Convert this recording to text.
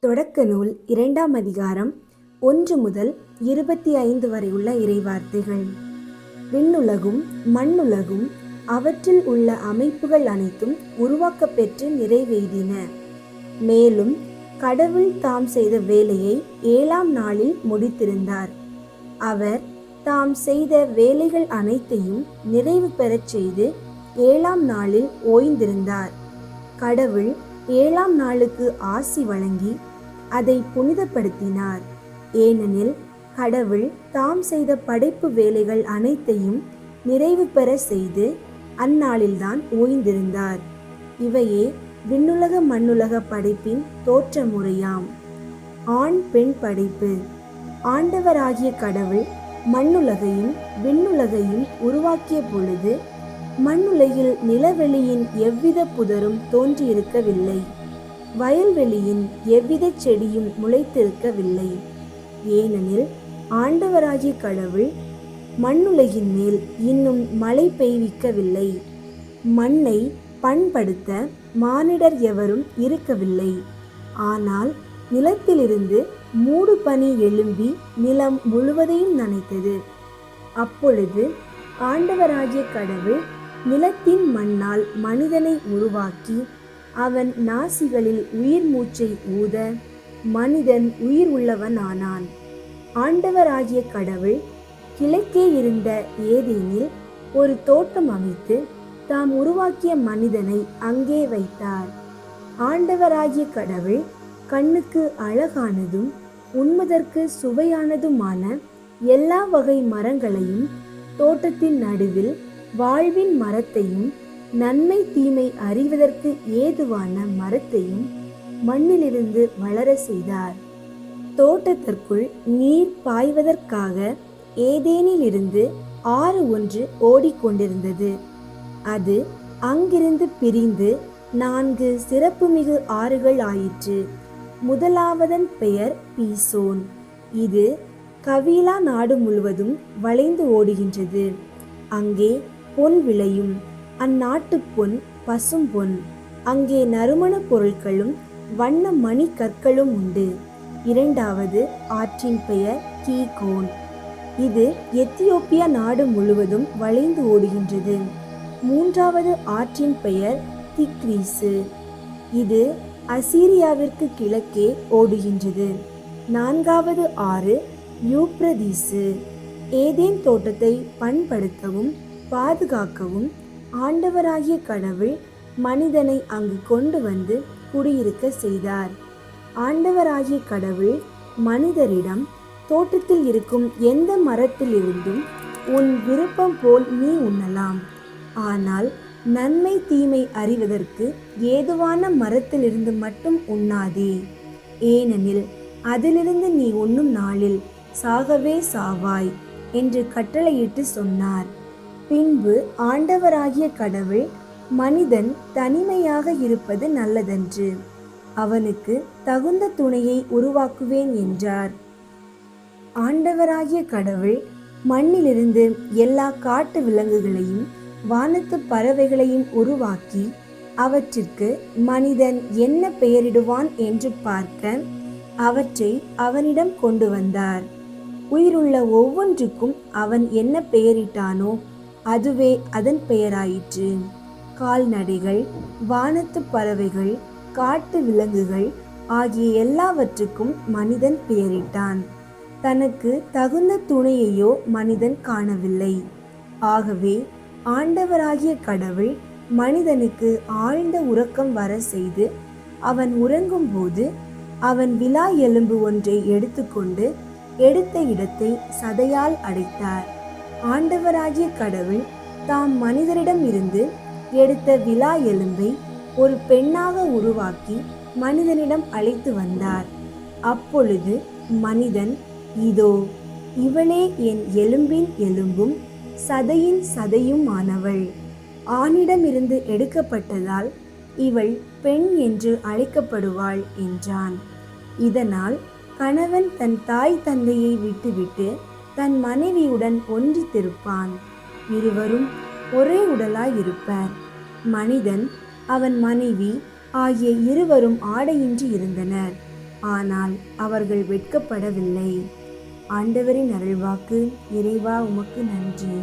தொடக்க நூல் இரண்டாம் அதிகாரம் ஒன்று முதல் இருபத்தி ஐந்து வரை உள்ள இறைவார்த்தைகள். விண்ணுலகும் மண்ணுலகும் அவற்றில் உள்ள அமைப்புகள் அனைத்தும் உருவாக்கப்பெற்று நிறைவேறின. மேலும் கடவுள் தாம் செய்த வேலையை ஏழாம் நாளில் முடித்திருந்தார். அவர் தாம் செய்த வேலைகள் அனைத்தையும் நிறைவு பெறச் செய்து ஏழாம் நாளில் ஓய்ந்திருந்தார். கடவுள் ஏழாம் நாளுக்கு ஆசி வழங்கி அதை புனிதப்படுத்தினார். ஏனெனில் கடவுள் தாம் செய்த படைப்பு வேலைகள் அனைத்தையும் நிறைவு பெற செய்து அந்நாளில்தான் ஓய்ந்திருந்தார். இவையே விண்ணுலக மண்ணுலக படைப்பின் தோற்ற முறையாம் ஆண் பெண் படைப்பு. ஆண்டவராகிய கடவுள் மண்ணுலகையும் விண்ணுலகையும் உருவாக்கிய பொழுது மண்ணுலகில் நிலவெளியின் எவ்வித புதரும் தோன்றியிருக்கவில்லை. வயல்வெளியின் எவ்வித செடியும் முளைத்திருக்கவில்லை. ஏனெனில் ஆண்டவராகிய கடவுள் மண்ணுலகின் மேல் இன்னும் மழை பெய்விக்கவில்லை. மண்ணை பண்படுத்த மானிடர் எவரும் இருக்கவில்லை. ஆனால் நிலத்திலிருந்து மூடு பனி எழும்பி நிலம் முழுவதையும் நனைத்தது. அப்பொழுது ஆண்டவராகிய கடவுள் நிலத்தின் மண்ணால் மனிதனை உருவாக்கி அவன் நாசிகளில் உயிர் மூச்சை ஊத மனிதன் உயிர் உள்ளவனானான். ஆண்டவராகிய கடவுள் கிழக்கே இருந்த ஏதேனில் ஒரு தோட்டம் அமைத்து தாம் உருவாக்கிய மனிதனை அங்கே வைத்தார். ஆண்டவராகிய கடவுள் கண்ணுக்கு அழகானதும் உண்மதற்கு சுவையானதுமான எல்லா வகை மரங்களையும் தோட்டத்தின் நடுவில் வாழ்வின் மரத்தையும் நன்மை தீமை அறிவதற்கு ஏதுவான மரத்தையும் மண்ணிலிருந்து வளர செய்தார். தோட்டத்திற்குள் நீர் பாய்வதற்காக ஏதேனிலிருந்து ஆறு ஒன்று ஓடிக்கொண்டிருந்தது. அது அங்கிருந்து பிரிந்து நான்கு சிறப்புமிகு ஆறுகள் ஆயிற்று. முதலாவதன் பெயர் பீசோன். இது கவீலா நாடு முழுவதும் வளைந்து ஓடுகின்றது. அங்கே பொன் விளையும். அந்நாட்டு பொன் பசும் பொன். அங்கே நறுமணப் பொருட்களும் வண்ண மணி கற்களும் உண்டு. இரண்டாவது ஆற்றின் பெயர் கீகோன். இது எத்தியோப்பியா நாடு முழுவதும் வளைந்து ஓடுகின்றது. மூன்றாவது ஆற்றின் பெயர் திக்ரீசு. இது அசீரியாவிற்கு கிழக்கே ஓடுகின்றது. நான்காவது ஆறு யூப்ரதீசு. ஏதேன் தோட்டத்தை பண்படுத்தவும் பாதுகாக்கவும் ஆண்டவராகிய கடவுள் மனிதனை அங்கு கொண்டு வந்து குடியிருக்க செய்தார். ஆண்டவராகிய கடவுள் மனிதரிடம் தோட்டத்தில் இருக்கும் எந்த மரத்திலிருந்தும் உன் விருப்பம் போல் நீ உண்ணலாம். ஆனால் நன்மை தீமை அறிவதற்கு ஏதுவான மரத்திலிருந்து மட்டும் உண்ணாதே. ஏனெனில் அதிலிருந்து நீ உண்ணும் நாளில் சாகவே சாவாய் என்று கட்டளையிட்டு சொன்னார். பின்பு ஆண்டவராகிய கடவுள் மனிதன் தனிமையாக இருப்பது நல்லதன்று. அவனுக்கு தகுந்த துணையை உருவாக்குவேன் என்றார். ஆண்டவராகிய கடவுள் மண்ணிலிருந்து எல்லா காட்டு விலங்குகளையும் வானத்து பறவைகளையும் உருவாக்கி அவற்றிற்கு மனிதன் என்ன பெயரிடுவான் என்று பார்க்க அவற்றை அவனிடம் கொண்டு வந்தார். உயிருள்ள ஒவ்வொன்றுக்கும் அவன் என்ன பெயரிட்டானோ அதுவே அதன் பெயராயிற்று. கால்நடைகள் வானத்து பறவைகள் காட்டு விலங்குகள் ஆகிய எல்லாவற்றுக்கும் மனிதன் பெயரிட்டான். தனக்கு தகுந்த துணையையோ மனிதன் காணவில்லை. ஆகவே ஆண்டவராகிய கடவுள் மனிதனுக்கு ஆழ்ந்த உறக்கம் வர செய்து அவன் உறங்கும்போது அவன் விழா எலும்பு ஒன்றை எடுத்துக்கொண்டு எடுத்த இடத்தை சதையால் அடைத்தார். ஆண்டவராகிய கடவுள் தாம் மனிதரிடம் இருந்து எடுத்த விழா எலும்பை ஒரு பெண்ணாக உருவாக்கி மனிதனிடம் அழைத்து வந்தார். அப்பொழுது மனிதன் இதோ இவளே என் எலும்பின் எலும்பும் சதையின் சதையும் ஆனவள் ஆணிடமிருந்து எடுக்கப்பட்டதால் இவள் பெண் என்று அழைக்கப்படுவாள் என்றான். இதனால் கணவன் தன் தாய் தந்தையை விட்டுவிட்டு தன் மனைவியுடன் ஒன்றித்திருப்பான். இருவரும் ஒரே உடலாய் இருப்பர். மனிதன் அவன் மனைவி ஆகிய இருவரும் ஆடையின்றி இருந்தனர். ஆனால் அவர்கள் வெட்கப்படவில்லை. ஆண்டவரின் அருள்வாக்கு இறைவா உமக்கு நன்றி.